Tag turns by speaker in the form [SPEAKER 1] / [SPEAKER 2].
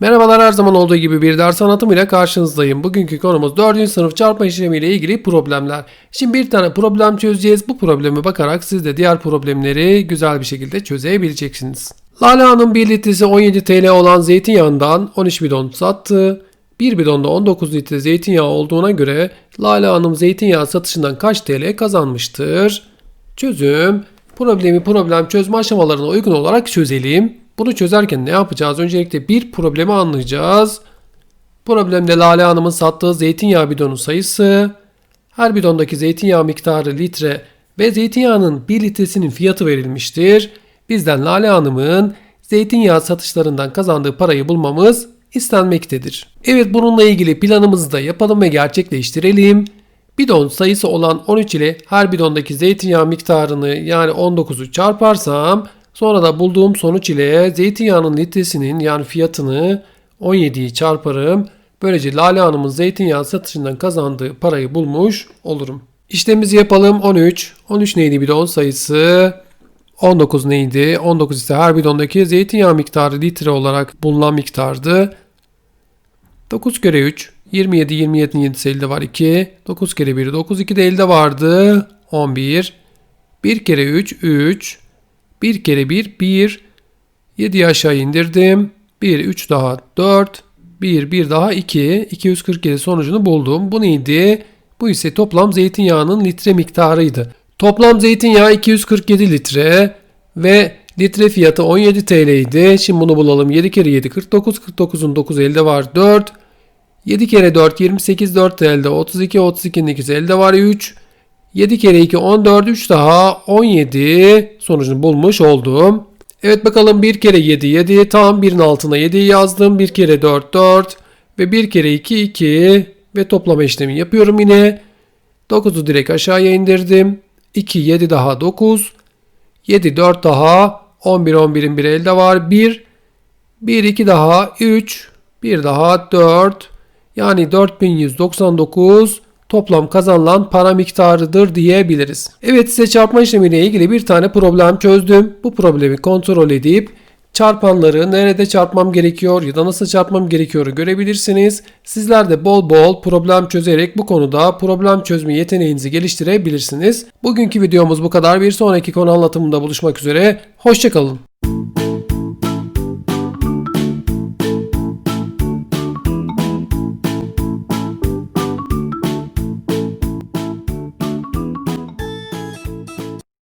[SPEAKER 1] Merhabalar her zaman olduğu gibi bir ders anlatımıyla karşınızdayım. Bugünkü konumuz 4. sınıf çarpma işlemiyle ilgili problemler. Şimdi bir tane problem çözeceğiz. Bu probleme bakarak siz de diğer problemleri güzel bir şekilde çözebileceksiniz. Lale Hanım 1 litresi 17 TL olan zeytinyağından 13 bidon sattı. 1 bidonda 19 litre zeytinyağı olduğuna göre Lale Hanım zeytinyağı satışından kaç TL kazanmıştır? Çözüm. Problemi problem çözme aşamalarına uygun olarak çözelim. Bunu çözerken ne yapacağız? Öncelikle bir problemi anlayacağız. Problemde Lale Hanım'ın sattığı zeytinyağı bidonu sayısı, her bidondaki zeytinyağı miktarı litre ve zeytinyağının 1 litresinin fiyatı verilmiştir. Bizden Lale Hanım'ın zeytinyağı satışlarından kazandığı parayı bulmamız istenmektedir. Evet bununla ilgili planımızı da yapalım ve gerçekleştirelim. Bidon sayısı olan 13 ile her bidondaki zeytinyağı miktarını yani 19'u çarparsam sonra da bulduğum sonuç ile zeytinyağının litresinin yani fiyatını 17'yi çarparım. Böylece Lale Hanım'ın zeytinyağı satışından kazandığı parayı bulmuş olurum. İşlemimizi yapalım 13. 13 neydi bidon sayısı? 19 neydi? 19 ise her bidondaki zeytinyağı miktarı litre olarak bulunan miktardı. 9 kere 3 27 27'nin 7'si elde var 2. 9 kere 1 9 2 de elde vardı 11. 1 kere 3 3. 1 kere 1 1. 7'yi aşağı indirdim. 1 3 daha 4. 1 1 daha 2. 247 sonucunu buldum. Bu neydi? Bu ise toplam zeytinyağının litre miktarıydı. Toplam zeytinyağı 247 litre ve litre fiyatı 17 TL idi. Şimdi bunu bulalım. 7 kere 7 49. 49'un 9 elde var 4. 7 kere 4 28 4 elde 32 32'nin ikisi elde var 3. 7 kere 2 14 3 daha 17 sonucunu bulmuş oldum. Evet bakalım 1 kere 7 7 tam 1'in altına 7'yi yazdım. 1 kere 4 4 ve 1 kere 2 2 ve toplama işlemi yapıyorum yine. 9'u direkt aşağıya indirdim. 2 7 daha 9. 7 4 daha 11 11'in bir elde var 1. 1 2 daha 3. 1 daha 4. Yani 4199 toplam kazanılan para miktarıdır diyebiliriz. Evet size çarpma işlemiyle ilgili bir tane problem çözdüm. Bu problemi kontrol edip çarpanları nerede çarpmam gerekiyor ya da nasıl çarpmam gerekiyor görebilirsiniz. Sizler de bol bol problem çözerek bu konuda problem çözme yeteneğinizi geliştirebilirsiniz. Bugünkü videomuz bu kadar. Bir sonraki konu anlatımında buluşmak üzere. Hoşçakalın.